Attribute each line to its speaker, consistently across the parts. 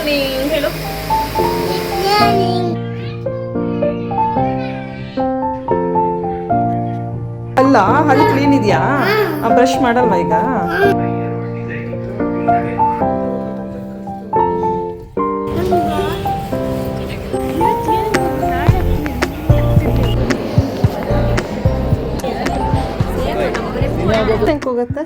Speaker 1: Morning ಹೇಳು ಅಲ್ಲ ಹಲ್ಲು ಕ್ಲೀನ್ ಇದೆಯಾ? ಬ್ರಷ್ ಮಾಡಲ್ವಾ ಈಗ? ಹೆಂಗ್ ಹೋಗತ್ತೆ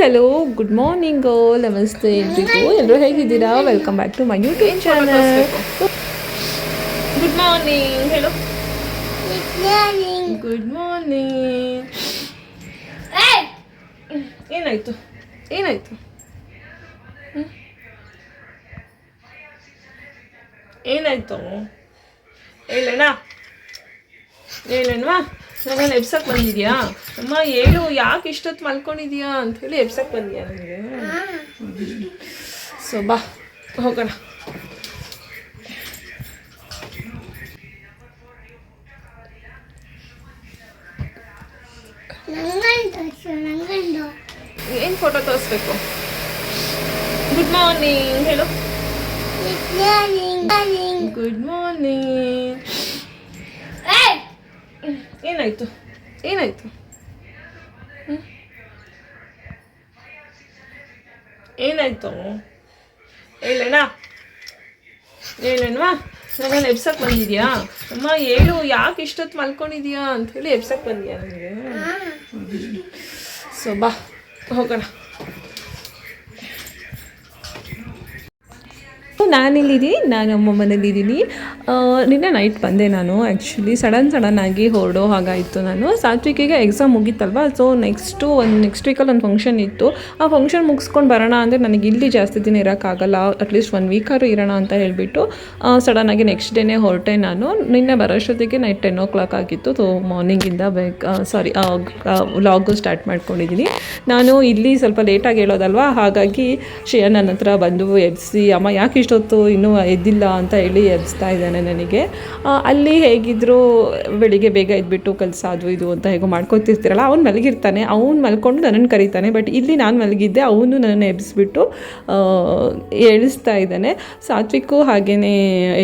Speaker 1: ಹಲೋ ಗುಡ್ ಮಾರ್ನಿಂಗ್ ನಮಸ್ತೆ ಎಲ್ರಿಗೂ. ಎಲ್ಲರೂ ಹೇಗಿದ್ದೀರಾ? Welcome back to my YouTube channel good morning ಹೇಳು ಗುಡ್ ಮಾರ್ನಿಂಗ್ ಏನಾಯ್ತು? ಏನಾಯ್ತು? ಏನಾಯ್ತು? ಹೇಳಣ್ಣ ಹೇಳಣ್ವಾ ನನ್ನನ್ನು ಎಬ್ಸಕ್ ಬಂದಿದ್ಯಾ? ಅಮ್ಮ ಹೇಳು ಯಾಕೆ ಇಷ್ಟೊತ್ತು ಮಲ್ಕೊಂಡಿದ್ಯಾ ಅಂತ ಹೇಳಿ ಎಬ್ಸಕ್ ಬಂದ್ಯಾ ನನಗೆ? ಸೊ ಬಾ ಹೋಗೋಣ. ಏನು ಫೋಟೋ ತೋರಿಸ್ಬೇಕು? ಗುಡ್ ಮಾರ್ನಿಂಗ್ ಹೇಳು. ಗುಡ್ ಮಾರ್ನಿಂಗ್ ಏನಾಯ್ತು? ಏನಾಯಿತು? ಹ್ಮ್? ಏನಾಯ್ತು ಹೇಳಣ್ಣ? ಹೇಳಣ್ವಾ? ನನ್ನನ್ನು ಎಬ್ಸಕ್ ಬಂದಿದ್ಯಾ? ಅಮ್ಮ ಹೇಳು ಯಾಕೆ ಇಷ್ಟೊತ್ತು ಮಲ್ಕೊಂಡಿದ್ಯಾ? ಅಂತ ಹೇಳಿ ಎಬ್ಸಕ್ ಬಂದಿಯಾ ನನಗೆ? ಸೊ ಬಾ ಹೋಗೋಣ. ನಾನಿಲ್ಲಿದ್ದೀನಿ, ನಾನು ಅಮ್ಮ ಮನೇಲಿದ್ದೀನಿ. ನಿನ್ನೆ ನೈಟ್ ಬಂದೆ ನಾನು ಆ್ಯಕ್ಚುಲಿ ಸಡನ್ ಸಡನ್ ಆಗಿ ಹೊರಡೋ ಹಾಗಾಯಿತು ನಾನು. ಸಾತ್ವಿಕಿಗೆ ಎಕ್ಸಾಮ್ ಮುಗೀತಲ್ವ? ಸೊ ನೆಕ್ಸ್ಟು ಒಂದು ನೆಕ್ಸ್ಟ್ ವೀಕಲ್ಲಿ ಒಂದು ಫಂಕ್ಷನ್ ಇತ್ತು. ಆ ಫಂಕ್ಷನ್ ಮುಗಿಸ್ಕೊಂಡು ಬರೋಣ ಅಂದರೆ ನನಗೆ ಇಲ್ಲಿ ಜಾಸ್ತಿ ದಿನ ಇರೋಕ್ಕಾಗಲ್ಲ. ಅಟ್ಲೀಸ್ಟ್ ಒನ್ ವೀಕಾದ್ರು ಇರೋಣ ಅಂತ ಹೇಳಿಬಿಟ್ಟು ಸಡನ್ನಾಗಿ ನೆಕ್ಸ್ಟ್ ಡೇನೇ ಹೊರಟೆ ನಾನು. ನಿನ್ನೆ ಬರೋಷ್ಟೊತ್ತಿಗೆ ನೈಟ್ ಟೆನ್ ಓ ಕ್ಲಾಕ್ ಆಗಿತ್ತು. ಸೊ ಮಾರ್ನಿಂಗಿಂದ ಬೇಗ ಸಾರಿ ಲಾಗು ಸ್ಟಾರ್ಟ್ ಮಾಡ್ಕೊಂಡಿದ್ದೀನಿ. ನಾನು ಇಲ್ಲಿ ಸ್ವಲ್ಪ ಲೇಟಾಗಿ ಹೇಳೋದಲ್ವಾ? ಹಾಗಾಗಿ ಶ್ರೇಯ ನನ್ನ ಹತ್ರ ಬಂದು ಎಬ್ಸಿ, ಅಮ್ಮ ಯಾಕೆ ಇನ್ನೂ ಎದ್ದಿಲ್ಲ ಅಂತ ಹೇಳಿ ಎಬ್ಸ್ತಾ ಇದ್ದಾನೆ ನನಗೆ. ಅಲ್ಲಿ ಹೇಗಿದ್ರು ಬೆಳಿಗ್ಗೆ ಬೇಗ ಎದ್ಬಿಟ್ಟು ಕೆಲಸ, ಅದು ಇದು ಅಂತ ಹೇಗೋ ಮಾಡ್ಕೊತಿರ್ತೀರಲ್ಲ, ಅವ್ನು ಮಲಗಿರ್ತಾನೆ. ಅವ್ನು ಮಲ್ಕೊಂಡು ನನ್ನನ್ನು ಕರೀತಾನೆ. ಬಟ್ ಇಲ್ಲಿ ನಾನು ಮಲಗಿದ್ದೆ, ಅವನು ನನ್ನನ್ನು ಎಬ್ಬಿಸ್ಬಿಟ್ಟು ಎಳಿಸ್ತಾ ಇದ್ದಾನೆ. ಸಾತ್ವಿಕ್ಕು ಹಾಗೆಯೇ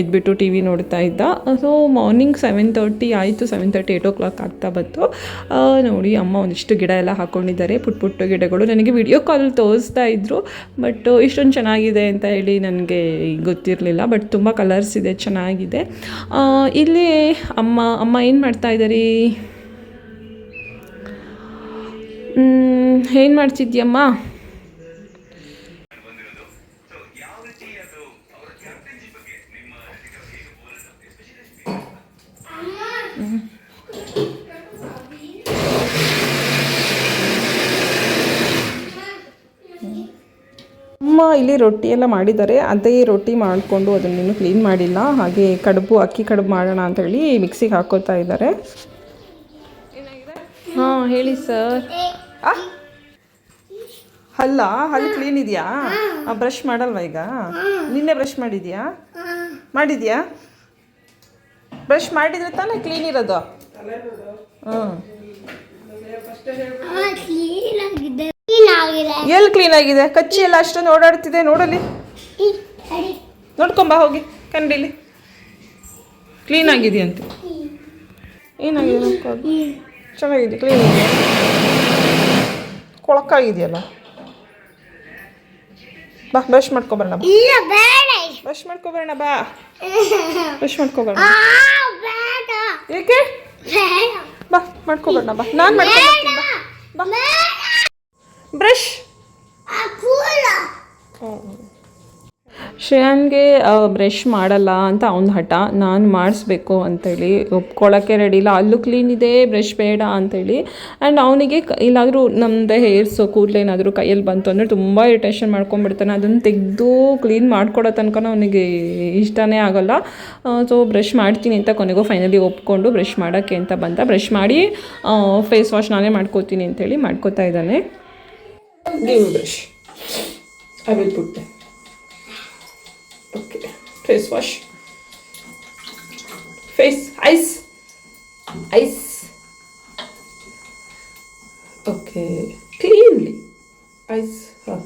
Speaker 1: ಎದ್ಬಿಟ್ಟು ಟಿ ವಿ ನೋಡ್ತಾ ಇದ್ದ. ಸೊ ಮಾರ್ನಿಂಗ್ ಸೆವೆನ್ ತರ್ಟಿ ಆಯಿತು seven thirty eight o'clock ಆಗ್ತಾ ಬಂತು. ನೋಡಿ, ಅಮ್ಮ ಒಂದಿಷ್ಟು ಗಿಡ ಎಲ್ಲ ಹಾಕ್ಕೊಂಡಿದ್ದಾರೆ ಪುಟ್ಟ ಪುಟ್ಟ ಗಿಡಗಳು. ನನಗೆ ವಿಡಿಯೋ ಕಾಲ್ ತೋರಿಸ್ತಾ ಇದ್ರು ಬಟ್ ಇಷ್ಟೊಂದು ಚೆನ್ನಾಗಿದೆ ಅಂತ ಹೇಳಿ ನನಗೆ ಗೊತ್ತಿರಲಿಲ್ಲ ಬಟ್ ತುಂಬ ಕಲರ್ಸ್ ಇದೆ ಚೆನ್ನಾಗಿದೆ. ಇಲ್ಲಿ ಅಮ್ಮ ಅಮ್ಮ ಏನು ಮಾಡ್ತಾ ಇದ್ದಾರೆ ಏನು ಮಾಡ್ತಿದ್ಯಮ್ಮ ಅಮ್ಮ ಇಲ್ಲಿ ರೊಟ್ಟಿ ಎಲ್ಲ ಮಾಡಿದ್ದಾರೆ ಅದೇ ರೊಟ್ಟಿ ಮಾಡಿಕೊಂಡು ಅದನ್ನೇನು ಕ್ಲೀನ್ ಮಾಡಿಲ್ಲ ಹಾಗೆ ಕಡುಬು ಅಕ್ಕಿ ಕಡುಬು ಮಾಡೋಣ ಅಂತ ಹೇಳಿ ಮಿಕ್ಸಿಗೆ ಹಾಕೋತಾ ಇದ್ದಾರೆ ಹಾಂ ಹೇಳಿ ಸರ್ ಹಲ್ಲ ಹಲ್ಲು ಕ್ಲೀನ್ ಇದೆಯಾ ಬ್ರಷ್ ಮಾಡಲ್ವಾ ಈಗ ನಿನ್ನೆ ಬ್ರಷ್ ಮಾಡಿದ್ಯಾ ಮಾಡಿದ್ಯಾ ಬ್ರಷ್ ಮಾಡಿದ್ರೆ ತಾನೇ ಕ್ಲೀನ್ ಇರೋದು ಹ್ಞೂ ಎಲ್ಲಿ ಕ್ಲೀನ್ ಆಗಿದೆ? ಕಚ್ಚಿ ಎಲ್ಲ ಅಷ್ಟೊಂದು ಓಡಾಡ್ತಿದೆ ನೋಡಲಿ ನೋಡ್ಕೊಂಬ ಹೋಗಿ ಕಂಡಿಲಿ ಕ್ಲೀನ್ ಆಗಿದೆಯಂತೆ. ಏನಾಗಿದೆ ಚೆನ್ನಾಗಿದೆ ಕ್ಲೀನ್ ಇದೆ ಕೊಳಕಾಗಿದೆಯಲ್ಲ? ಬಾ ಬ್ರಷ್ ಮಾಡ್ಕೊಬರೋಣ ಬ್ರಷ್ ಮಾಡ್ಕೊಬರೋಣ ಬಾ. ಬ್ರಷ್ ಮಾಡ್ಕೊಬರೋಣ. ಏಕೆ? ಬಾ ಮಾಡ್ಕೊಬರೋಣ ಬಾ. ನಾನು ಮಾಡ್ಕೊಬರ್ತೀನಿ ಬಾ. ಬಾ. ಬ್ರಷ್.
Speaker 2: ಆ ಕೂಲ.
Speaker 1: ಶ್ರೇಯಾನ್ಗೆ ಬ್ರಷ್ ಮಾಡಲ್ಲ ಅಂತ ಅವ್ನ ಹಠ. ನಾನು ಮಾಡಿಸ್ಬೇಕು ಅಂತೇಳಿ ಒಪ್ಕೊಳ್ಳೋಕ್ಕೆ ರೆಡಿ ಇಲ್ಲ. ಅಲ್ಲೂ ಕ್ಲೀನ್ ಇದೆ ಬ್ರಷ್ ಬೇಡ ಅಂತೇಳಿ. ಆ್ಯಂಡ್ ಅವನಿಗೆ ಇಲ್ಲಾದರೂ ನಮ್ಮದೇ ಹೇರ್ಸು ಕೂದಲು ಏನಾದರೂ ಕೈಯಲ್ಲಿ ಬಂತು ಅಂದರೆ ತುಂಬ ಇರಿಟೇಷನ್ ಮಾಡ್ಕೊಂಡ್ಬಿಡ್ತಾನೆ. ಅದನ್ನು ತೆಗೆದು ಕ್ಲೀನ್ ಮಾಡ್ಕೊಡೋ ತನಕ ಅವನಿಗೆ ಇಷ್ಟನೇ ಆಗೋಲ್ಲ. ಸೊ ಬ್ರಷ್ ಮಾಡ್ತೀನಿ ಅಂತ ಕೊನೆಗೂ ಫೈನಲಿ ಒಪ್ಕೊಂಡು ಬ್ರಷ್ ಮಾಡೋಕ್ಕೆ ಅಂತ ಬಂದ. ಬ್ರಷ್ ಮಾಡಿ ಫೇಸ್ ವಾಶ್ ನಾನೇ ಮಾಡ್ಕೋತೀನಿ ಅಂತೇಳಿ ಮಾಡ್ಕೋತಾ ಇದ್ದಾನೆ. give brush I will put okay face wash face eyes eyes okay cleanly eyes ಹಾಂ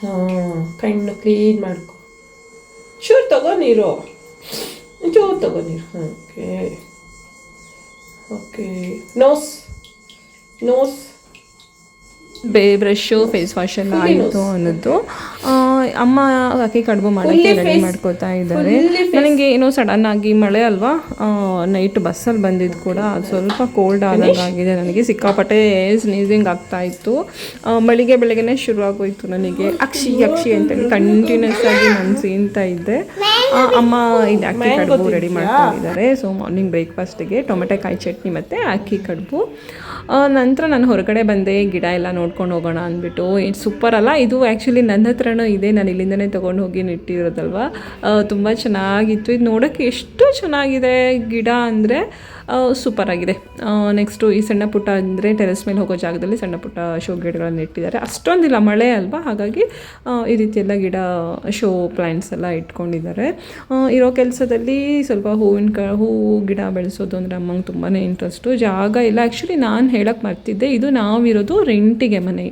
Speaker 1: ಹಾಂ ಕಣ್ಣು ಕ್ಲೀನ್ ಮಾಡ್ಕೊ ಚೂರು ತಗೋ ನೀರು ಚೂರು ತಗೋ ನೀರು ಓಕೆ ಓಕೆ ನೋಸ್ ನೋಸ್ ಬೇ ಬ್ರಷು ಫೇಸ್ ವಾಶ್ ಎಲ್ಲ ಆಯಿತು ಅನ್ನೋದು. ಅಮ್ಮ ಅಕ್ಕಿ ಕಡುಬು ಮಾಡೋಕ್ಕೆ ರೆಡಿ ಮಾಡ್ಕೋತಾ ಇದ್ದಾರೆ. ನನಗೆ ಏನೋ ಸಡನ್ ಆಗಿ ಮಳೆ ಅಲ್ವಾ? ನೈಟ್ ಬಸ್ಸಲ್ಲಿ ಬಂದಿದ್ದು ಕೂಡ ಅದು ಸ್ವಲ್ಪ ಕೋಲ್ಡ್ ಆದಂಗೆ ಆಗಿದೆ ನನಗೆ. ಸಿಕ್ಕಾಪಟ್ಟೆ ಸ್ನೀಸಿಂಗ್ ಆಗ್ತಾ ಇತ್ತು. ಮಳಿಗೆ ಬೆಳಗ್ಗೆ ಬೆಳಗ್ಗೆನೆ ಶುರು ಆಗೋಯ್ತು ನನಗೆ. ಅಕ್ಷಿ ಅಕ್ಷಿ ಅಂತೇಳಿ ಕಂಟಿನ್ಯೂಸ್ ಆಗಿ ನಾನು ಸೀನ್ತಾ ಇದ್ದೆ. ಅಮ್ಮ ಇದು ಅಕ್ಕಿ ಕಡುಬು ರೆಡಿ ಮಾಡ್ಕೊಂಡಿದ್ದಾರೆ. ಸೊ ಮಾರ್ನಿಂಗ್ ಬ್ರೇಕ್ಫಾಸ್ಟಿಗೆ ಟೊಮೆಟೊ ಕಾಯಿ ಚಟ್ನಿ ಮತ್ತು ಅಕ್ಕಿ ಕಡುಬು. ನಂತರ ನಾನು ಹೊರಗಡೆ ಬಂದೆ, ಗಿಡ ಎಲ್ಲ ನೋಡ್ಕೊಂಡು ಹೋಗೋಣ ಅಂದ್ಬಿಟ್ಟು. ಸೂಪರ್ ಅಲ್ಲ, ಇದು ಆ್ಯಕ್ಚುಲಿ ನನ್ನ ಹತ್ರನೂ ಇದೆ, ನಾನು ಇಲ್ಲಿಂದನೇ ತೊಗೊಂಡು ಹೋಗಿ ನೆಟ್ಟಿರೋದಲ್ವ? ತುಂಬ ಚೆನ್ನಾಗಿತ್ತು. ಇದು ನೋಡೋಕ್ಕೆ ಎಷ್ಟು ಚೆನ್ನಾಗಿದೆ ಗಿಡ ಅಂದರೆ ಸೂಪರ್ ಆಗಿದೆ. ನೆಕ್ಸ್ಟು ಈ ಸಣ್ಣ ಪುಟ್ಟ ಅಂದರೆ ಟೆರೆಸ್ ಮೇಲೆ ಹೋಗೋ ಜಾಗದಲ್ಲಿ ಸಣ್ಣ ಪುಟ್ಟ ಶೋ ಗಿಡಗಳನ್ನು ಇಟ್ಟಿದ್ದಾರೆ. ಅಷ್ಟೊಂದಿಲ್ಲ, ಮಳೆ ಅಲ್ವಾ? ಹಾಗಾಗಿ ಈ ರೀತಿ ಎಲ್ಲ ಗಿಡ ಶೋ ಪ್ಲ್ಯಾಂಟ್ಸ್ ಎಲ್ಲ ಇಟ್ಕೊಂಡಿದ್ದಾರೆ. ಇರೋ ಕೆಲಸದಲ್ಲಿ ಸ್ವಲ್ಪ ಹೂವಿನ ಕ ಹೂವು ಗಿಡ ಬೆಳೆಸೋದು ಅಂದರೆ ಅಮ್ಮಂಗೆ ತುಂಬಾ ಇಂಟ್ರೆಸ್ಟು ಜಾಗ ಇಲ್ಲ. ಆ್ಯಕ್ಚುಲಿ ನಾನು ಹೇಳಕ್ಕೆ ಮರ್ತಿದ್ದೆ, ಇದು ನಾವಿರೋದು ರೆಂಟಿಗೆ ಮನೆ.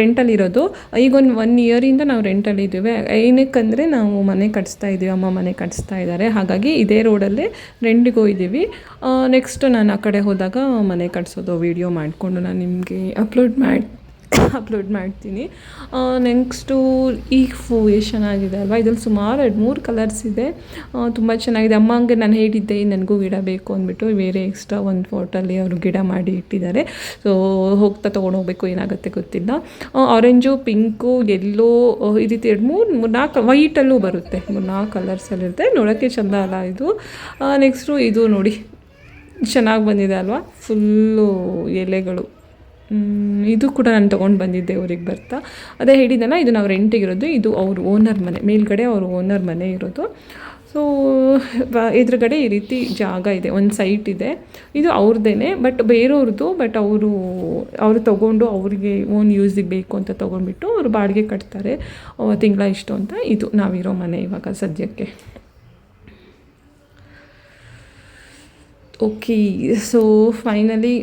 Speaker 1: ರೆಂಟಲ್ಲಿರೋದು ಈಗ ಒಂದು ಒನ್ ಇಯರಿಂದ ನಾವು ರೆಂಟಲ್ಲಿ ಇದ್ದೀವಿ. ಏನಕ್ಕಂದರೆ ನಾವು ಮನೆ ಕಟ್ಸ್ತಾ ಇದ್ದೀವಿ, ಅಮ್ಮ ಮನೆ ಕಟ್ಸ್ತಾ ಇದ್ದಾರೆ. ಹಾಗಾಗಿ ಇದೇ ರೋಡಲ್ಲೇ ರೆಂಟಿಗೂ ಇದ್ದೀವಿ. ನೆಕ್ಸ್ಟ್ ನಾನು ಆ ಕಡೆ ಹೋದಾಗ ಮನೆ ಕಟ್ಸೋದು ವೀಡಿಯೋ ಮಾಡಿಕೊಂಡು ನಾನು ನಿಮಗೆ ಅಪ್ಲೋಡ್ ಮಾಡಿ ಅಪ್ಲೋಡ್ ಮಾಡ್ತೀನಿ. ನೆಕ್ಸ್ಟು ಈ ಫೂ ಎಷ್ಟು ಚೆನ್ನಾಗಿದೆ ಅಲ್ವಾ? ಇದ್ರಲ್ಲಿ ಸುಮಾರು ಎರಡು ಮೂರು ಕಲರ್ಸ್ ಇದೆ. ತುಂಬ ಚೆನ್ನಾಗಿದೆ. ಅಮ್ಮಂಗೆ ನಾನು ಹೇಳಿದ್ದೆ ನನಗೂ ಗಿಡ ಬೇಕು ಅಂದ್ಬಿಟ್ಟು ಬೇರೆ ಎಕ್ಸ್ಟ್ರಾ ಒಂದು ಫೋಟಲ್ಲಿ ಅವರು ಗಿಡ ಮಾಡಿ ಇಟ್ಟಿದ್ದಾರೆ. ಸೊ ಹೋಗ್ತಾ ತೊಗೊಂಡೋಗ್ಬೇಕು, ಏನಾಗುತ್ತೆ ಗೊತ್ತಿಲ್ಲ. ಆರೆಂಜು ಪಿಂಕು ಎಲ್ಲೋ ಈ ರೀತಿ ಎರಡು ಮೂರು ಮೂರು ನಾಲ್ಕು ವೈಟಲ್ಲೂ ಬರುತ್ತೆ. ಮೂರು ನಾಲ್ಕು ಕಲರ್ಸಲ್ಲಿರುತ್ತೆ ನೋಡೋಕ್ಕೆ ಚೆಂದ ಅಲ್ಲ ಇದು. ನೆಕ್ಸ್ಟು ಇದು ನೋಡಿ. ಚೆನ್ನಾಗಿ ಬಂದಿದೆ ಅಲ್ವಾ? ಫುಲ್ಲು ಎಲೆಗಳು. ಇದು ಕೂಡ ನಾನು ತೊಗೊಂಡು ಬಂದಿದ್ದೆ ಅವ್ರಿಗೆ ಬರ್ತಾ. ಅದೇ ಹೇಳಿದ್ದಲ್ಲ ಇದು ನಾವು ರೆಂಟಿಗಿರೋದು ಇದು ಅವ್ರ ಓನರ್ ಮನೆ, ಮೇಲ್ಗಡೆ ಅವ್ರ ಓನರ್ ಮನೆ ಇರೋದು. ಸೊ ಎದುರುಗಡೆ ಈ ರೀತಿ ಜಾಗ ಇದೆ, ಒಂದು ಸೈಟ್ ಇದೆ. ಇದು ಅವ್ರದ್ದೇ ಬಟ್ ಬೇರೆಯವ್ರದ್ದು ಬಟ್ ಅವರು ಅವರು ತೊಗೊಂಡು ಅವರಿಗೆ ಓನ್ ಯೂಸಿಗೆ ಬೇಕು ಅಂತ ತೊಗೊಂಡ್ಬಿಟ್ಟು ಅವರು ಬಾಡಿಗೆ ಕಟ್ತಾರೆ. ತಿಂಗಳ ಇಷ್ಟು ಅಂತ, ಇದು ನಾವಿರೋ ಮನೆ ಇವಾಗ ಸದ್ಯಕ್ಕೆ. Okay so finally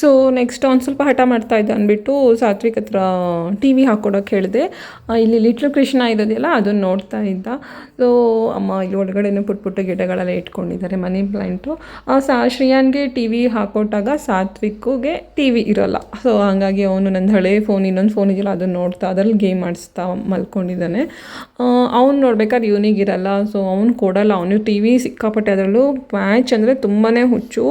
Speaker 1: so next ಒಂದು ಸ್ವಲ್ಪ ಹಠ ಮಾಡ್ತಾ ಇದ್ದ ಅಂದ್ಬಿಟ್ಟು ಸಾತ್ವಿಕ್ ಹತ್ರ ಟಿ ವಿ ಹಾಕ್ಕೊಡೋಕೆ ಹೇಳಿದೆ. ಇಲ್ಲಿ ಲಿಟ್ಲ್ ಕೃಷ್ಣ ಇರೋದಿಲ್ಲ ಅದನ್ನು ನೋಡ್ತಾ ಇದ್ದ. ಸೊ ಅಮ್ಮ ಇಲ್ಲಿ ಒಳಗಡೆನೂ ಪುಟ್ಟ ಪುಟ್ಟ ಗಿಡಗಳೆಲ್ಲ ಇಟ್ಕೊಂಡಿದ್ದಾರೆ ಮನಿ ಪ್ಲ್ಯಾಂಟು ಸಾ, ಶ್ರೀಯಾನ್ಗೆ ಟಿ ವಿ ಹಾಕೊಟ್ಟಾಗ ಸಾತ್ವಿಕ್ಗೆ ಟಿ ವಿ ಇರೋಲ್ಲ. ಸೊ ಹಾಗಾಗಿ ಅವನು ನನ್ನ ಹಳೆ ಫೋನ್ ಇನ್ನೊಂದು ಫೋನ್ ಇದೆಯಲ್ಲ, ಅದನ್ನು ನೋಡ್ತಾ, ಅದರಲ್ಲಿ ಗೇಮ್ ಆಡಿಸ್ತಾ ಮಲ್ಕೊಂಡಿದ್ದಾನೆ. ಅವ್ನು ನೋಡ್ಬೇಕಾದ್ರೆ ಇವನಿಗಿರಲ್ಲ ಸೊ ಅವ್ನು ಕೊಡಲ್ಲ. ಅವನು ಟಿ ವಿ ಸಿಕ್ಕಾಪಟ್ಟೆ ಅದರಲ್ಲೂ ಮ್ಯಾಚ್ ಅಂದರೆ ತುಂಬಾ ಹುಚ್ಚು.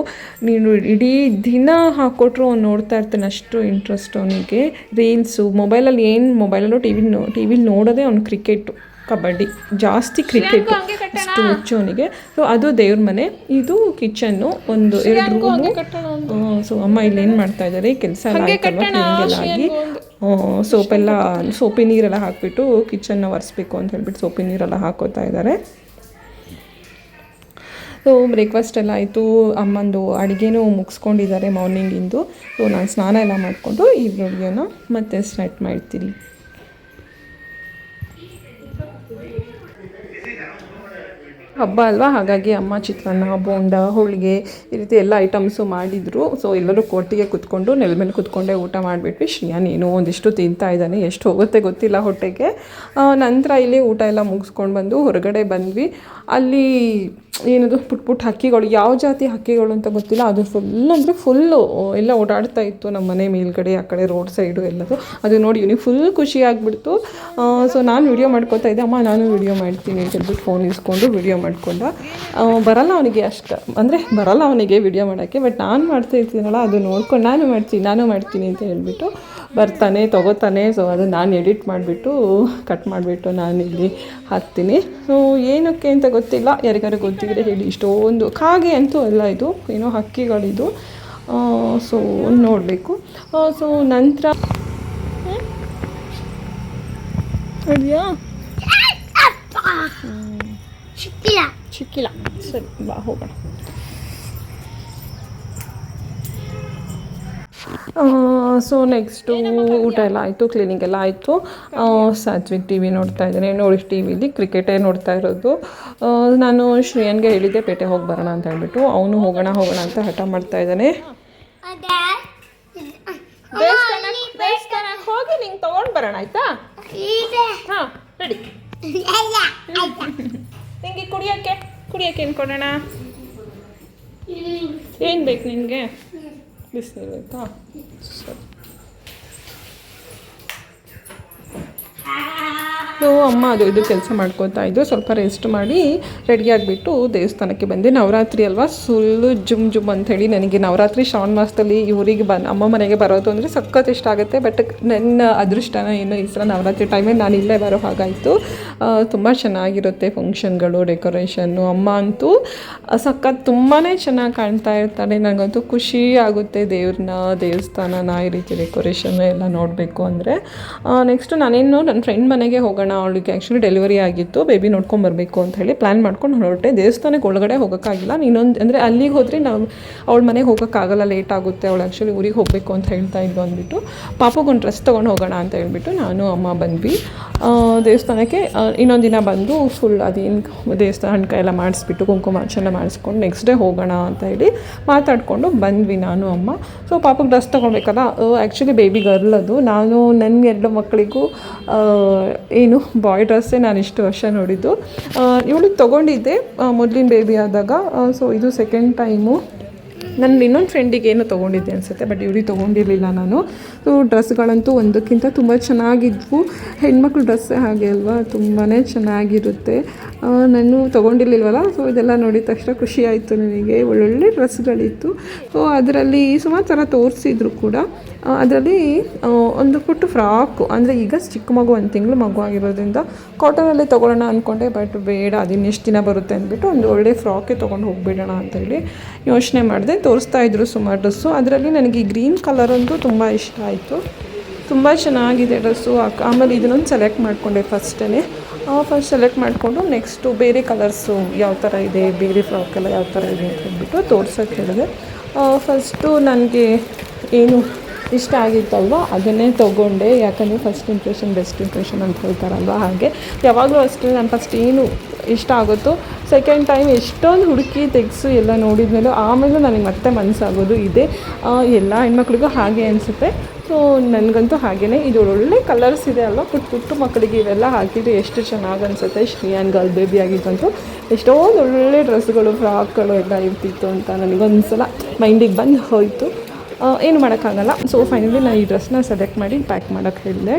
Speaker 1: ನೀನು ಇಡೀ ದಿನ ಹಾಕ್ಕೊಟ್ರು ಅವ್ನು ನೋಡ್ತಾ ಇರ್ತಾನೆ ಅಷ್ಟು ಇಂಟ್ರೆಸ್ಟ್ ಅವನಿಗೆ. ರೀಲ್ಸು ಮೊಬೈಲಲ್ಲಿ ಏನು ಮೊಬೈಲಲ್ಲೂ ಟಿ ವಿ ನೋ ಟಿ ವಿಲಿ ನೋಡೋದೇ ಅವ್ನು ಕ್ರಿಕೆಟು ಕಬಡ್ಡಿ. ಜಾಸ್ತಿ ಕ್ರಿಕೆಟ್ ಅಷ್ಟು ಹುಚ್ಚು ಅವನಿಗೆ. ಸೊ ಅದು ದೇವ್ರ ಮನೆ. ಇದು ಕಿಚನ್ನು ಒಂದು ಎರಡು ರೂಮು ಸೊ ಅಮ್ಮ ಇಲ್ಲಿ ಏನು ಮಾಡ್ತಾ ಇದ್ದಾರೆ ಕೆಲಸ ಎಲ್ಲ ಆಗಿ. ಸೋಪೆಲ್ಲ ಸೋಪಿ ನೀರೆಲ್ಲ ಹಾಕಿಬಿಟ್ಟು ಕಿಚನ್ನ ಒರೆಸ್ಬೇಕು ಅಂತ ಹೇಳ್ಬಿಟ್ಟು ಸೋಪಿ ನೀರೆಲ್ಲ ಹಾಕೋತಾ ಇದ್ದಾರೆ ಸೊ ಬ್ರೇಕ್ಫಾಸ್ಟ್ ಎಲ್ಲ ಆಯಿತು. ಅಮ್ಮಂದು ಅಡುಗೆನೂ ಮುಗಿಸ್ಕೊಂಡಿದ್ದಾರೆ ಮಾರ್ನಿಂಗಿಂದು ಸೊ ನಾನು ಸ್ನಾನ ಎಲ್ಲ ಮಾಡಿಕೊಂಡು ಈ ವಿಡಿಯೋನ ಮತ್ತೆ ಸ್ಟಾರ್ಟ್ ಮಾಡ್ತೀನಿ. ಹಬ್ಬ ಅಲ್ವಾ? ಹಾಗಾಗಿ ಅಮ್ಮ ಚಿತ್ರಾನ್ನ ಬೋಂಡ ಹೋಳಿಗೆ ಈ ರೀತಿ ಎಲ್ಲ ಐಟಮ್ಸು ಮಾಡಿದರು. ಸೊ ಎಲ್ಲರೂ ಕೊಟ್ಟಿಗೆ ಕುತ್ಕೊಂಡು ನೆಲ ಮೇಲೆ ಕುತ್ಕೊಂಡೇ ಊಟ ಮಾಡಿಬಿಟ್ವಿ. ಶ್ರೀಯಾ ಏನೋ ಒಂದಿಷ್ಟು ತಿಂತಾ ಇದ್ದಾನೆ. ಎಷ್ಟು ಹೋಗುತ್ತೆ ಗೊತ್ತಿಲ್ಲ ಹೊಟ್ಟೆಗೆ. ನಂತರ ಇಲ್ಲಿ ಊಟ ಎಲ್ಲ ಮುಗಿಸ್ಕೊಂಡು ಬಂದು ಹೊರಗಡೆ ಬಂದ್ವಿ. ಅಲ್ಲಿ ಏನದು, ಪುಟ್ ಪುಟ್ ಹಕ್ಕಿಗಳು, ಯಾವ ಜಾತಿ ಹಕ್ಕಿಗಳು ಅಂತ ಗೊತ್ತಿಲ್ಲ. ಅದು ಫುಲ್ ಅಂದರೆ ಫುಲ್ಲು ಎಲ್ಲ ಓಡಾಡ್ತಾ ಇತ್ತು ನಮ್ಮ ಮನೆ ಮೇಲ್ಗಡೆ, ಆ ಕಡೆ ರೋಡ್ ಸೈಡು ಎಲ್ಲದು. ಅದು ನೋಡಿ ಇವ್ನಿಗೆ ಫುಲ್ ಖುಷಿ ಆಗಿಬಿಡ್ತು. ಸೊ ನಾನು ವಿಡಿಯೋ ಮಾಡ್ಕೊತಾ ಇದ್ದೆ. ಅಮ್ಮ, ನಾನು ವಿಡಿಯೋ ಮಾಡ್ತೀನಿ ಅಂತ ಹೇಳ್ಬಿಟ್ಟು ಫೋನ್ ಇಸ್ಕೊಂಡು ವಿಡಿಯೋ ಮಾಡ್ಕೊಂಡ. ಬರಲ್ಲ ಅವನಿಗೆ ಅಷ್ಟು. ಅಂದರೆ ಬರಲ್ಲ ಅವನಿಗೆ ವಿಡಿಯೋ ಮಾಡೋಕ್ಕೆ ಬಟ್ ನಾನು ಮಾಡ್ತಾ ಇರ್ತೀನಲ್ಲ ಅದು ನೋಡ್ಕೊಂಡು ನಾನು ಮಾಡ್ತೀನಿ ನಾನು ಮಾಡ್ತೀನಿ ಅಂತ ಹೇಳಿಬಿಟ್ಟು ಬರ್ತಾನೆ ತೊಗೋತಾನೆ. ಸೊ ಅದು ನಾನು ಎಡಿಟ್ ಮಾಡಿಬಿಟ್ಟು ಕಟ್ ಮಾಡಿಬಿಟ್ಟು ನಾನು ಇಲ್ಲಿ ಹಾಕ್ತೀನಿ. ಸೊ ಏನಕ್ಕೆ ಅಂತ ಗೊತ್ತಿಲ್ಲ. ಯಾರಿಗಾರು ಗೊತ್ತಿದ್ರೆ ಹೇಳಿ. ಇಷ್ಟೊಂದು ಕಾಗೆ ಅಂತೂ ಅಲ್ಲ ಇದು ಏನೋ ಹಕ್ಕಿಗಳಿದು. ಸೊ ನೋಡಬೇಕು. ಸೊ ನಂತರ ಅಡಿಯಾ
Speaker 2: ಸಿಕ್ಕಿಲ್ಲ
Speaker 1: ಸಿಕ್ಕಿಲ್ಲ ಸರಿ ಬಾ ಹೋಗೋಣ ಸೊ ನೆಕ್ಸ್ಟು ಊಟ ಎಲ್ಲ ಆಯಿತು ಕ್ಲೀನಿಂಗ್ ಎಲ್ಲ ಆಯಿತು. ಸಾತ್ವಿಕ್ ಟಿ ವಿ ನೋಡ್ತಾ ಇದ್ದಾನೆ ನೋಡಿ ಟಿ ವಿಲಿ ಕ್ರಿಕೆಟೇ ನೋಡ್ತಾ ಇರೋದು. ನಾನು ಶ್ರೇಯನ್ಗೆ ಹೇಳಿದ್ದೆ ಪೇಟೆ ಹೋಗಿ ಬರೋಣ ಅಂತ ಹೇಳ್ಬಿಟ್ಟು. ಅವನು ಹೋಗೋಣ ಹೋಗೋಣ ಅಂತ ಹಠ ಮಾಡ್ತಾ ಇದ್ದಾನೆ. ಹೋಗಿ ನಿಂಗೆ ತೊಗೊಂಡು ಬರೋಣ ಆಯ್ತಾ? ಹಾಂ ರೆಡಿ ನಿಂಗೆ ಕುಡಿಯೋಕ್ಕೆ ಕುಡಿಯೋಕ್ಕೆ ಏನು ಕೊಡೋಣ? ಏನು ಬೇಕು ನಿನಗೆ? ಬಿಸಿನೀರು ಬೇಕಾ? ಸರಿ. ಅಮ್ಮ ಅದು ಇದು ಕೆಲಸ ಮಾಡ್ಕೋತಾ ಇದ್ದು ಸ್ವಲ್ಪ ರೆಸ್ಟ್ ಮಾಡಿ ರೆಡಿ ಆಗಿಬಿಟ್ಟು ದೇವಸ್ಥಾನಕ್ಕೆ ಬಂದೆ. ನವರಾತ್ರಿ ಅಲ್ವಾ? ಸುಳ್ಳು ಜುಮ್ ಜುಮ್ ಅಂಥೇಳಿ ನನಗೆ ನವರಾತ್ರಿ ಶ್ರಾವಣ ಮಾಸದಲ್ಲಿ ಇವರಿಗೆ ಬ ಅಮ್ಮ ಮನೆಗೆ ಬರೋದು ಅಂದರೆ ಸಖತ್ ಇಷ್ಟ ಆಗುತ್ತೆ. ಬಟ್ ನನ್ನ ಅದೃಷ್ಟನ ಏನೋ ಈ ಸಲ ನವರಾತ್ರಿ ಟೈಮಲ್ಲಿ ನಾನು ಇಲ್ಲೇ ಬರೋ ಹಾಗಾಯಿತು. ತುಂಬ ಚೆನ್ನಾಗಿರುತ್ತೆ ಫಂಕ್ಷನ್ಗಳು ಡೆಕೋರೇಷನ್ನು ಅಮ್ಮ ಅಂತೂ ಸಖತ್ ತುಂಬಾ ಚೆನ್ನಾಗಿ ಕಾಣ್ತಾ ಇರ್ತಾರೆ ನನಗಂತೂ ಖುಷಿ ಆಗುತ್ತೆ ದೇವ್ರನ್ನ, ದೇವಸ್ಥಾನನ ಈ ರೀತಿ ಡೆಕೋರೇಷನ್ ಎಲ್ಲ ನೋಡಬೇಕು ಅಂದರೆ. ನೆಕ್ಸ್ಟು ನಾನೇನು ನನ್ನ ಫ್ರೆಂಡ್ ಮನೆಗೆ ಹೋಗೋಣ ಅವಳಿಗೆ ಆ್ಯಕ್ಚುಲಿ ಡೆಲಿವರಿ ಆಗಿತ್ತು. ಬೇಬಿ ನೋಡ್ಕೊಂಬರ್ಬೇಕು ಅಂತ ಹೇಳಿ ಪ್ಲ್ಯಾನ್ ಮಾಡ್ಕೊಂಡು ಹೊರಟೆ. ದೇವಸ್ಥಾನಕ್ಕೆ ಒಳಗಡೆ ಹೋಗೋಕ್ಕಾಗಿಲ್ಲ. ಇನ್ನೊಂದು ಅಂದರೆ ಅಲ್ಲಿಗೆ ಹೋದರೆ ನಾವು ಅವಳ ಮನೆಗೆ ಹೋಗೋಕ್ಕಾಗಲ್ಲ. ಲೇಟ್ ಆಗುತ್ತೆ. ಅವಳು ಆ್ಯಕ್ಚುಲಿ ಊರಿಗೆ ಹೋಗಬೇಕು ಅಂತ ಹೇಳ್ತಾ ಇದ್ದು ಅಂದ್ಬಿಟ್ಟು. ಪಾಪಗೊಂದು ಡ್ರೆಸ್ ತೊಗೊಂಡು ಹೋಗೋಣ ಅಂತ ಹೇಳ್ಬಿಟ್ಟು ನಾನು ಅಮ್ಮ ಬಂದ್ವಿ. ದೇವಸ್ಥಾನಕ್ಕೆ ಇನ್ನೊಂದು ದಿನ ಬಂದು ಫುಲ್ ಅದೇನು ದೇವಸ್ಥಾನ ಹಣ್ಕ ಎಲ್ಲ ಮಾಡಿಸ್ಬಿಟ್ಟು ಕುಂಕುಮಾರ್ಚನೆ ಮಾಡಿಸ್ಕೊಂಡು ನೆಕ್ಸ್ಟ್ ಡೇ ಹೋಗೋಣ ಅಂತ ಹೇಳಿ ಮಾತಾಡಿಕೊಂಡು ಬಂದ್ವಿ ನಾನು ಅಮ್ಮ. ಸೊ ಪಾಪಕ್ಕೆ ಡ್ರೆಸ್ ತೊಗೊಳ್ಬೇಕಲ್ಲ? ಆ್ಯಕ್ಚುಲಿ ಬೇಬಿ ಗರ್ಲ್ ಅದು. ನಾನು ನನ್ನ ಎರಡು ಮಕ್ಕಳಿಗೂ ಆ, ಏನು ಬಾಯ್ ಡ್ರೆಸ್ಸೇ ನಾನು ಇಷ್ಟು ವರ್ಷ ನೋಡಿದ್ದು. ಇವಳು ತೊಗೊಂಡಿದ್ದೆ ಮೊದಲಿನ ಬೇಬಿ ಆದಾಗ. ಸೊ ಇದು ಸೆಕೆಂಡ್ ಟೈಮು ನನ್ನ ಇನ್ನೊಂದು ಫ್ರೆಂಡಿಗೆ ಏನು ತೊಗೊಂಡಿದ್ದೆ ಅನಿಸುತ್ತೆ ಬಟ್ ಇವ್ರಿಗೆ ತೊಗೊಂಡಿರಲಿಲ್ಲ ನಾನು. ಸೊ ಡ್ರೆಸ್ಗಳಂತೂ ಒಂದಕ್ಕಿಂತ ತುಂಬ ಚೆನ್ನಾಗಿದ್ವು. ಹೆಣ್ಮಕ್ಳು ಡ್ರೆಸ್ಸೇ ಹಾಗೆ ಅಲ್ವಾ ತುಂಬಾ ಚೆನ್ನಾಗಿರುತ್ತೆ. ನಾನು ತೊಗೊಂಡಿರ್ಲಿಲ್ವಲ್ಲ ಸೊ ಇದೆಲ್ಲ ನೋಡಿದ ತಕ್ಷಣ ಖುಷಿ ಆಯಿತು ನನಗೆ. ಒಳ್ಳೊಳ್ಳೆ ಡ್ರೆಸ್ಗಳಿತ್ತು ಸೊ ಅದರಲ್ಲಿ ಸುಮಾರು ಥರ ತೋರಿಸಿದ್ರು ಕೂಡ. ಅದರಲ್ಲಿ ಒಂದು ಪುಟ್ಟು ಫ್ರಾಕು, ಅಂದರೆ ಈಗ ಚಿಕ್ಕ ಮಗು ಒಂದು ತಿಂಗಳು ಮಗು ಆಗಿರೋದ್ರಿಂದ ಕಾಟನಲ್ಲೇ ತೊಗೊಳ್ಳೋಣ ಅಂದ್ಕೊಂಡೆ ಬಟ್ ಬೇಡ, ಅದಿನ್ನು ಎಷ್ಟು ದಿನ ಬರುತ್ತೆ ಅಂದ್ಬಿಟ್ಟು ಒಂದು ಒಳ್ಳೆ ಫ್ರಾಕೇ ತೊಗೊಂಡು ಹೋಗಿಬಿಡೋಣ ಅಂತೇಳಿ ಯೋಚನೆ ಮಾಡಿದೆ. ತೋರಿಸ್ತಾ ಇದ್ರು ಸುಮಾರು ಡ್ರೆಸ್ಸು. ಅದರಲ್ಲಿ ನನಗೆ ಗ್ರೀನ್ ಕಲರ್ ಅಂತೂ ತುಂಬ ಇಷ್ಟ ಆಯಿತು. ತುಂಬ ಚೆನ್ನಾಗಿದೆ ಡ್ರೆಸ್ಸು. ಆಮೇಲೆ ಇದನ್ನೊಂದು ಸೆಲೆಕ್ಟ್ ಮಾಡಿಕೊಂಡೆ ಫಸ್ಟೇ ಫಸ್ಟ್ ಸೆಲೆಕ್ಟ್ ಮಾಡಿಕೊಂಡು ನೆಕ್ಸ್ಟು ಬೇರೆ ಕಲರ್ಸು ಯಾವ ಥರ ಇದೆ, ಬೇರೆ ಫ್ರಾಕ್ ಎಲ್ಲ ಯಾವ ಥರ ಇದೆ ಅಂತ ಹೇಳ್ಬಿಟ್ಟು ತೋರ್ಸೋಕ್ಕೆ ಹೇಳಿದೆ. ಫಸ್ಟು ನನಗೆ ಏನು ಇಷ್ಟ ಆಗಿತ್ತಲ್ವ? ಅದನ್ನೇ ತೊಗೊಂಡೆ. ಯಾಕಂದರೆ ಫಸ್ಟ್ ಇಂಪ್ರೆಷನ್ ಬೆಸ್ಟ್ ಇಂಪ್ರೆಷನ್ ಅಂತ ಹೇಳ್ತಾರಲ್ವ? ಹಾಗೆ. ಯಾವಾಗಲೂ ಅಷ್ಟೇ ನಾನು ಫಸ್ಟ್ ಏನು ಇಷ್ಟ ಆಗುತ್ತೋ ಸೆಕೆಂಡ್ ಟೈಮ್ ಎಷ್ಟೊಂದು ಹುಡುಕಿ ತೆಗೆಸು ಎಲ್ಲ ನೋಡಿದ್ಮೇಲೆ ಆಮೇಲೆ ನನಗೆ ಮತ್ತೆ ಮನಸ್ಸಾಗೋದು ಇದೆ. ಎಲ್ಲ ಹೆಣ್ಮಕ್ಳಿಗೂ ಹಾಗೆ ಅನಿಸುತ್ತೆ. ಸೊ ನನಗಂತೂ ಹಾಗೆಯೇ ಇದು ಒಳ್ಳೆ ಕಲರ್ಸ್ ಇದೆ ಅಲ್ವಾ? ಪುಟ್ಟ ಪುಟ್ಟ ಮಕ್ಕಳಿಗೆ ಇವೆಲ್ಲ ಹಾಕಿದ್ರೆ ಎಷ್ಟು ಚೆನ್ನಾಗಿ ಅನಿಸುತ್ತೆ. ಶ್ರೀಯಾನ್ ಗರ್ಲ್ ಬೇಬಿ ಆಗಿದ್ದಂತೂ ಎಷ್ಟೊಂದು ಒಳ್ಳೆ ಡ್ರೆಸ್ಗಳು ಫ್ರಾಕ್ಗಳು ಎಲ್ಲ ಇರ್ತಿತ್ತು ಅಂತ ನನಗೊಂದು ಸಲ ಮೈಂಡಿಗೆ ಬಂದು ಹೋಯಿತು. ಏನು ಮಾಡೋಕ್ಕಾಗಲ್ಲ. ಸೊ ಫೈನಲಿ ನಾನು ಈ ಡ್ರೆಸ್ನ ಸೆಲೆಕ್ಟ್ ಮಾಡಿ ಪ್ಯಾಕ್ ಮಾಡೋಕ್ಕೆ ಹೇಳಿದೆ.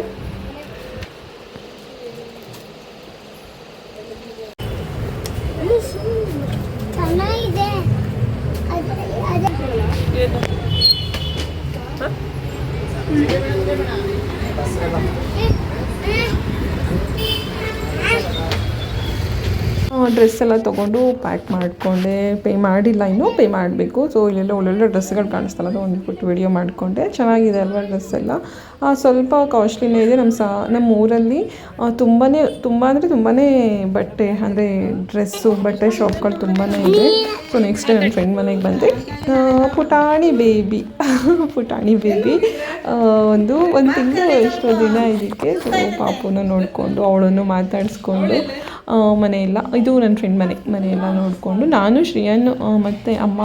Speaker 1: ಡ್ರೆಸ್ ಎಲ್ಲ ತೊಗೊಂಡು ಪ್ಯಾಕ್ ಮಾಡಿಕೊಂಡೆ. ಪೇ ಮಾಡಿಲ್ಲ, ಇನ್ನೂ ಪೇ ಮಾಡಬೇಕು. ಸೊ ಇಲ್ಲೆಲ್ಲ ಒಳ್ಳೊಳ್ಳೆ ಡ್ರೆಸ್ಗಳು ಕಾಣಿಸ್ತಲ್ಲ ಅದು ಒಂದು ಬಿಟ್ಟು ವೀಡಿಯೋ ಮಾಡಿಕೊಂಡೆ. ಚೆನ್ನಾಗಿದೆ ಅಲ್ವಾ ಡ್ರೆಸ್ ಎಲ್ಲ? ಸ್ವಲ್ಪ ಕಾಸ್ಟ್ಲಿನೇ ಇದೆ. ನಮ್ಮ ಸಾ ನಮ್ಮ ಊರಲ್ಲಿ ತುಂಬಾ ತುಂಬ ಅಂದರೆ ತುಂಬಾ ಬಟ್ಟೆ, ಅಂದರೆ ಡ್ರೆಸ್ಸು, ಬಟ್ಟೆ ಶಾಪ್ಗಳು ತುಂಬಾ ಇದೆ. ಸೊ ನೆಕ್ಸ್ಟ್ ನನ್ನ ಫ್ರೆಂಡ್ ಮನೆಗೆ ಬಂದೆ. ಪುಟಾಣಿ ಬೇಬಿ. ಪುಟಾಣಿ ಬೇಬಿ. ಒಂದು ಒಂದು ತಿಂಗಳು ಎಷ್ಟೋ ದಿನ ಇದಕ್ಕೆ ಸೊ, ಪಾಪುನ ನೋಡಿಕೊಂಡು, ಅವಳನ್ನು ಮಾತಾಡಿಸ್ಕೊಂಡು ಮನೆಯೆಲ್ಲ ಇದು ನನ್ನ ಫ್ರೆಂಡ್ ಮನೆ ಮನೆಯೆಲ್ಲ ನೋಡಿಕೊಂಡು ನಾನು ಶ್ರೇಯನ್ ಆ, ಮತ್ತು ಅಮ್ಮ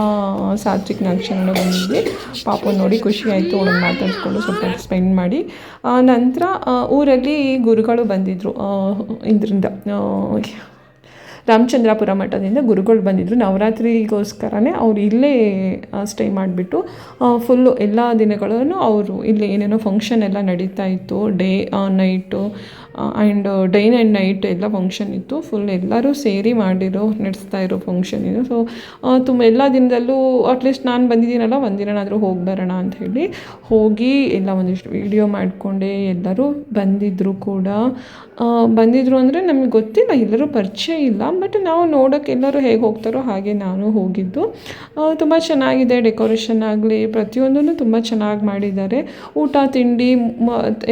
Speaker 1: ಸಾತ್ವಿಕ್ ನಾಕ್ಷಣ ಬಂದಿದ್ವಿ. ಪಾಪ ನೋಡಿ ಖುಷಿ ಆಯಿತು ಅವಳನ್ನು ಮಾತಾಡಿಸ್ಕೊಂಡು ಸ್ವಲ್ಪ ಸ್ಪೆಂಡ್ ಮಾಡಿ. ನಂತರ ಊರಲ್ಲಿ ಗುರುಗಳು ಬಂದಿದ್ದರು ಇದರಿಂದ ರಾಮಚಂದ್ರಾಪುರ ಮಠದಿಂದ ಗುರುಗಳು ಬಂದಿದ್ದರು ನವರಾತ್ರಿಗೋಸ್ಕರನೇ ಅವರು ಇಲ್ಲೇ ಸ್ಟೇ ಮಾಡಿಬಿಟ್ಟು ಫುಲ್ಲು ಎಲ್ಲ ದಿನಗಳನ್ನು ಅವರು ಇಲ್ಲಿ ಏನೇನೋ ಫಂಕ್ಷನ್ ಎಲ್ಲ ನಡೀತಾ ಇತ್ತು. Day night and day and night ಎಲ್ಲ ಫಂಕ್ಷನ್ ಇತ್ತು. ಫುಲ್ ಎಲ್ಲರೂ ಸೇರಿ ಮಾಡಿರೋ, ನಡೆಸ್ತಾ ಇರೋ ಫಂಕ್ಷನ್ ಇದು. ಸೊ ತುಂಬ ಎಲ್ಲ ದಿನದಲ್ಲೂ ಅಟ್ಲೀಸ್ಟ್ ನಾನು ಬಂದಿದ್ದೀನಲ್ಲ ಒಂದಿನಾದರೂ ಹೋಗಿ ಬರೋಣ ಅಂತ ಹೇಳಿ ಹೋಗಿ ಎಲ್ಲ ಒಂದಿಷ್ಟು ವೀಡಿಯೋ ಮಾಡಿಕೊಂಡೆ, ಎಲ್ಲರೂ ಬಂದಿದ್ದರು ಕೂಡ. ಬಂದಿದ್ದರು ಅಂದರೆ ನಮಗೆ ಗೊತ್ತಿಲ್ಲ, ಎಲ್ಲರೂ ಪರಿಚಯ ಇಲ್ಲ. ಬಟ್ ನಾವು ನೋಡೋಕೆ ಎಲ್ಲರೂ ಹೇಗೆ ಹೋಗ್ತಾರೋ ಹಾಗೆ ನಾನು ಹೋಗಿದ್ದು. ತುಂಬ ಚೆನ್ನಾಗಿದೆ ಡೆಕೋರೇಷನ್ ಆಗಲಿ ಪ್ರತಿಯೊಂದೂ ತುಂಬ ಚೆನ್ನಾಗಿ ಮಾಡಿದ್ದಾರೆ. ಊಟ, ತಿಂಡಿ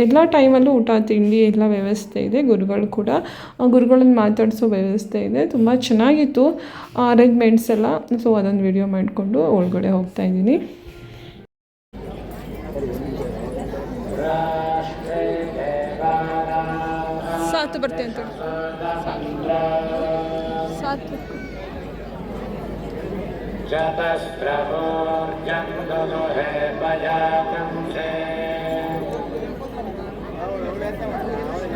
Speaker 1: ಎಲ್ಲ ಟೈಮಲ್ಲೂ ಊಟ, ತಿಂಡಿ, ಎಲ್ಲ ವ್ಯವಸ್ಥೆ ವ್ಯವಸ್ಥೆ ಇದೆ ಗುರುಗಳು ಕೂಡ. ಗುರುಗಳನ್ನು ಮಾತಾಡಿಸೋ ವ್ಯವಸ್ಥೆ ಇದೆ. ತುಂಬ ಚೆನ್ನಾಗಿತ್ತು. ಅರೇಂಜ್ಮೆಂಟ್ಸ್ ಎಲ್ಲ. ಸೊ ಅದೊಂದು ವಿಡಿಯೋ ಮಾಡಿಕೊಂಡು ಒಳಗಡೆ ಹೋಗ್ತಾ ಇದ್ದೀನಿ. ಸಾತು ಬರ್ತೆ ಅಂತ ಸಾತು.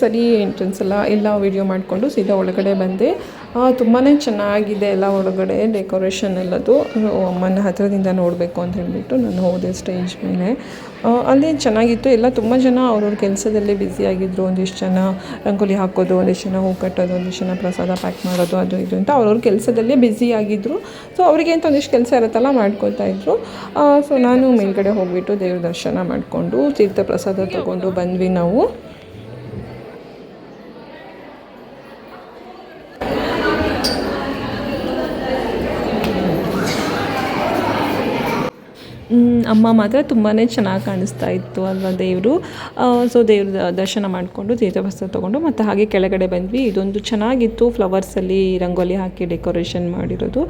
Speaker 1: ಸರಿ ಎಂಟ್ರೆನ್ಸ್ ಎಲ್ಲ ವೀಡಿಯೋ ಮಾಡಿಕೊಂಡು ಸೀದಾ ಒಳಗಡೆ ಬಂದೆ. ತುಂಬಾ ಚೆನ್ನಾಗಿದೆ ಎಲ್ಲ ಒಳಗಡೆ ಡೆಕೋರೇಷನ್ ಎಲ್ಲದು. ಅಮ್ಮನ ಹತ್ತಿರದಿಂದ ನೋಡಬೇಕು ಅಂತ ಹೇಳಿಬಿಟ್ಟು ನಾನು ಹೋದೆ ಸ್ಟೇಜ್ ಮೇಲೆ. ಅಲ್ಲಿ ಚೆನ್ನಾಗಿತ್ತು. ಎಲ್ಲ ತುಂಬ ಜನ ಅವ್ರವ್ರ ಕೆಲಸದಲ್ಲೇ ಬ್ಯುಸಿಯಾಗಿದ್ದರು ಒಂದಿಷ್ಟು ಜನ ರಂಗೋಲಿ ಹಾಕೋದು, ಒಂದಿಷ್ಟು ಜನ ಹೂ ಕಟ್ಟೋದು, ಒಂದಿಷ್ಟು ಜನ ಪ್ರಸಾದ ಪ್ಯಾಕ್ ಮಾಡೋದು, ಅದು ಇದು ಅಂತ ಅವ್ರವ್ರ ಕೆಲಸದಲ್ಲೇ ಬ್ಯುಸಿಯಾಗಿದ್ದರು ಸೊ ಅವರಿಗೆ ಅಂತ ಒಂದಿಷ್ಟು ಕೆಲಸ ಇರುತ್ತಲ್ಲ ಮಾಡ್ಕೊತಾ ಇದ್ರು. ಸೊ ನಾನು ಮೇಲ್ಗಡೆ ಹೋಗಿಬಿಟ್ಟು ದೇವ್ರ ದರ್ಶನ ಮಾಡಿಕೊಂಡು ತೀರ್ಥ ಪ್ರಸಾದ ತೊಗೊಂಡು ಬಂದ್ವಿ ನಾವು. ಅಮ್ಮ ಮಾತ್ರ ತುಂಬಾ ಚೆನ್ನಾಗಿ ಕಾಣಿಸ್ತಾ ಇತ್ತು ಅಲ್ವಾ ದೇವರು? ಸೊ ದೇವ್ರ ದರ್ಶನ ಮಾಡಿಕೊಂಡು ತೀರ್ಥಪ್ರಸಾದ ತೊಗೊಂಡು ಮತ್ತು ಹಾಗೆ ಕೆಳಗಡೆ ಬಂದ್ವಿ. ಇದೊಂದು ಚೆನ್ನಾಗಿತ್ತು ಫ್ಲವರ್ಸಲ್ಲಿ ರಂಗೋಲಿ ಹಾಕಿ ಡೆಕೋರೇಷನ್ ಮಾಡಿರೋದು.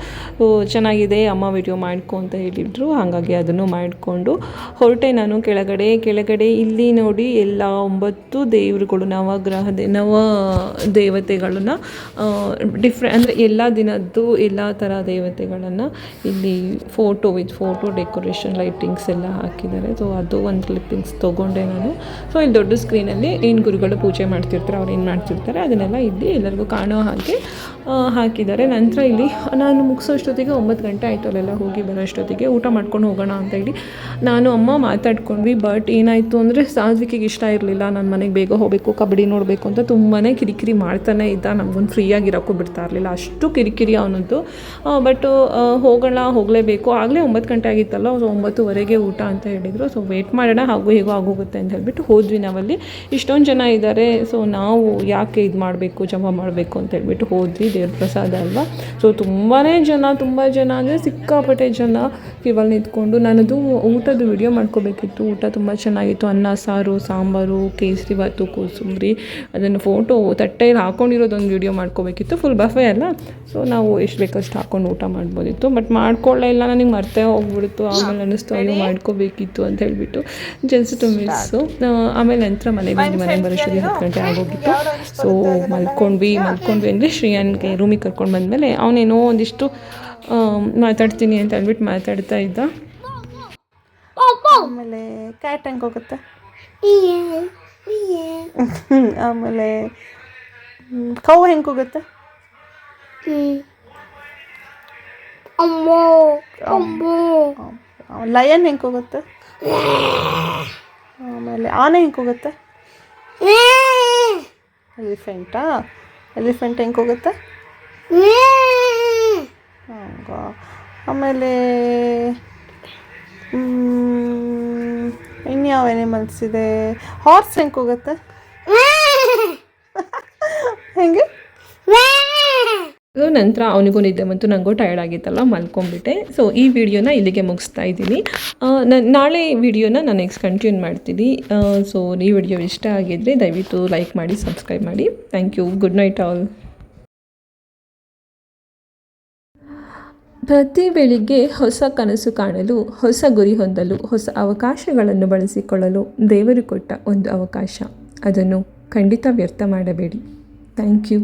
Speaker 1: ಚೆನ್ನಾಗಿದೆ, ಅಮ್ಮ ವಿಡಿಯೋ ಮಾಡ್ಕೊ ಅಂತ ಹೇಳಿದರು. ಹಾಗಾಗಿ ಅದನ್ನು ಮಾಡಿಕೊಂಡು ಹೊರಟೆ ನಾನು ಕೆಳಗಡೆ ಕೆಳಗಡೆ ಇಲ್ಲಿ ನೋಡಿ ಎಲ್ಲ ಒಂಬತ್ತು ದೇವರುಗಳು, ನವಗ್ರಹ ನವ ದೇವತೆಗಳನ್ನ ಡಿಫ್ರೆ ಅಂದರೆ ಎಲ್ಲ ದಿನದ್ದು ಎಲ್ಲ ಥರ ದೇವತೆಗಳನ್ನು ಇಲ್ಲಿ photo with photo decoration lightings ಎಲ್ಲ ಹಾಕಿದ್ದಾರೆ. ಸೊ ಅದು ಒಂದು ಕ್ಲಿಪ್ಪಿಂಗ್ಸ್ ತೊಗೊಂಡೆ ನಾನು. ಸೊ ಇಲ್ಲಿ ದೊಡ್ಡ ಸ್ಕ್ರೀನಲ್ಲಿ ಏನು ಗುರುಗಳು ಪೂಜೆ ಮಾಡ್ತಿರ್ತಾರೆ, ಅವ್ರು ಏನು ಮಾಡ್ತಿರ್ತಾರೆ, ಅದನ್ನೆಲ್ಲ ಇಲ್ಲಿ ಎಲ್ಲರಿಗೂ ಕಾಣೋ ಹಾಗೆ ಹಾಕಿದ್ದಾರೆ. ನಂತರ ಇಲ್ಲಿ ನಾನು ಮುಗಿಸೋಷ್ಟೊತ್ತಿಗೆ ಒಂಬತ್ತು ಗಂಟೆ ಆಯಿತು ಅಲ್ಲೆಲ್ಲ ಹೋಗಿ ಬರೋಷ್ಟೊತ್ತಿಗೆ. ಊಟ ಮಾಡ್ಕೊಂಡು ಹೋಗೋಣ ಅಂತ ಹೇಳಿ ನಾನು ಅಮ್ಮ ಮಾತಾಡ್ಕೊಂಡ್ವಿ ಬಟ್ ಏನಾಯಿತು ಅಂದರೆ ಸಾತ್ವಿಕಿಗೆ ಇಷ್ಟ ಇರಲಿಲ್ಲ. ನನ್ನ ಮನೆಗೆ ಬೇಗ ಹೋಗಬೇಕು, ಕಬಡ್ಡಿ ನೋಡಬೇಕು ಅಂತ ತುಂಬಾ ಕಿರಿಕಿರಿ ಮಾಡ್ತಾನೆ ಇದ್ದ. ನಮಗೊಂದು ಫ್ರೀಯಾಗಿ ಇರೋಕ್ಕೂ ಬಿಡ್ತಾ ಇರಲಿಲ್ಲ. ಅಷ್ಟು ಕಿರಿಕಿರಿ ಅವನದ್ದು. ಬಟ್ ಹೋಗೋಣ, ಹೋಗಲೇಬೇಕು. ಆಗಲೇ ಒಂಬತ್ತು ಗಂಟೆ ಆಗಿತ್ತಲ್ಲ ಸೊ ಒಂಬತ್ತುವರೆಗೆ ಊಟ ಅಂತ ಹೇಳಿದರು. ಸೊ ವೆಯ್ಟ್ ಮಾಡೋಣ, ಹಾಗೂ ಹೇಗೋ ಆಗೋಗುತ್ತೆ ಅಂತ ಹೇಳಿಬಿಟ್ಟು ಹೋದ್ವಿ ನಾವಲ್ಲಿ. ಇಷ್ಟೊಂದು ಜನ ಇದ್ದಾರೆ ಸೊ ನಾವು ಯಾಕೆ ಇದು ಮಾಡಬೇಕು ಜಮಾ ಮಾಡಬೇಕು ಅಂತ ಹೇಳಿಬಿಟ್ಟು ಹೋದ್ವಿ ದೇವ್ರ ಪ್ರಸಾದ ಅಲ್ವಾ. ಸೊ ತುಂಬಾ ಜನ, ತುಂಬ ಜನ ಅಂದರೆ ಸಿಕ್ಕಾಪಟ್ಟೆ ಜನ ಕಿವಲ್ ನಿಂತ್ಕೊಂಡು ನನ್ನದು ಊಟದ ವಿಡಿಯೋ ಮಾಡ್ಕೋಬೇಕಿತ್ತು. ಊಟ ತುಂಬ ಚೆನ್ನಾಗಿತ್ತು. ಅನ್ನ, ಸಾರು, ಸಾಂಬಾರು, ಕೇಸರಿ ಬಾತು ಕೋಸಂಬರಿ, ಅದನ್ನು ಫೋಟೋ ತಟ್ಟೆಯಲ್ಲಿ ಹಾಕೊಂಡಿರೋದೊಂದು ವಿಡಿಯೋ ಮಾಡ್ಕೋಬೇಕಿತ್ತು. ಫುಲ್ ಬಫೆ ಅಲ್ಲ. ಸೊ ನಾವು ಎಷ್ಟು ಬೇಕಷ್ಟು ಹಾಕೊಂಡು ಊಟ ಮಾಡ್ಬೋದಿತ್ತು. ಬಟ್ ಮಾಡ್ಕೊಳ್ಳೇ ಇಲ್ಲ, ನನಗೆ ಮರ್ತೇ ಹೋಗ್ಬಿಡ್ತು. ಆಮೇಲೆ ಅನ್ನಿಸ್ತು ಅಯ್ಯೋ ಮಾಡ್ಕೋಬೇಕಿತ್ತು ಅಂತ ಹೇಳ್ಬಿಟ್ಟು ಜಸ್ಟ್ ಟು ಮಿಸ್ಸು ಆಮೇಲೆ ನಂತರ ಮನೆಗೆ ಬಂದು ಮನೆಗೆ ಬರೋಷ್ಟೊತ್ತಿಗೆ ಹತ್ತು ಗಂಟೆ ಆಗೋಗಿತ್ತು. ಸೊ ಮಲ್ಕೊಂಡ್ವಿ ಮಲ್ಕೊಂಡ್ವಿ ಅಂದರೆ ಶ್ರೀಯಾನ್ಗೆ ರೂಮಿಗೆ ಕರ್ಕೊಂಡು ಬಂದಮೇಲೆ ಅವನೇನೋ ಒಂದಿಷ್ಟು ಮಾತಾಡ್ತೀನಿ ಅಂತ ಹೇಳ್ಬಿಟ್ಟು ಮಾತಾಡ್ತಾ ಇದ್ದ.
Speaker 3: ಆಮೇಲೆ ಕ್ಯಾಟ್ ಹಂಗೆ ಹೋಗುತ್ತೆ. ಆಮೇಲೆ ಕೌ ಹೆಂಗೆ ಹೋಗುತ್ತೆ
Speaker 2: ಅಮ್ಮ. ಅಮ್ಮೋ. ಅಮ್ಮೋ.
Speaker 3: ಲಯನ್ ಹೆಂಗೆ ಹೋಗುತ್ತೆ ಆಮೇಲೆ ಆನೆ ಹೆಂಗೆ ಹೋಗುತ್ತೆ ಎಲಿಫೆಂಟಾ ಎಲಿಫೆಂಟ್ ಹೆಂಗೆ ಹೋಗುತ್ತೆ ಆಮೇಲೆ ಇನ್ಯಾವ ಎನಿಮಲ್ಸ್ ಇದೆ? ಹಾರ್ಸ್ ಹೆಂಗೆ ಹೋಗುತ್ತೆ
Speaker 1: ಸೊ ನಂತರ ಅವನಿಗೂ ನಿದ್ದೆ ಬಂತು ನನಗೂ ಟಯರ್ಡ್ ಆಗಿತ್ತಲ್ಲ, ಮಲ್ಕೊಂಡ್ಬಿಟ್ಟೆ. ಸೊ ಈ ವಿಡಿಯೋನ ಇಲ್ಲಿಗೆ ಮುಗಿಸ್ತಾ ಇದ್ದೀನಿ. ನಾಳೆ ವಿಡಿಯೋನ ನಾನು ನೆಕ್ಸ್ಟ್ ಕಂಟಿನ್ಯೂ ಮಾಡ್ತೀನಿ. ಸೊ ಈ ವಿಡಿಯೋ ಇಷ್ಟ ಆಗಿದ್ದರೆ ದಯವಿಟ್ಟು ಲೈಕ್ ಮಾಡಿ ಸಬ್ಸ್ಕ್ರೈಬ್ ಮಾಡಿ. Thank you good night all ಪ್ರತಿ ಬೆಳಿಗ್ಗೆ ಹೊಸ ಕನಸು ಕಾಣಲು, ಹೊಸ ಗುರಿ ಹೊಂದಲು, ಹೊಸ ಅವಕಾಶಗಳನ್ನು ಬಳಸಿಕೊಳ್ಳಲು ದೇವರು ಕೊಟ್ಟ ಒಂದು ಅವಕಾಶ. ಅದನ್ನು ಖಂಡಿತ ವ್ಯರ್ಥ ಮಾಡಬೇಡಿ. Thank you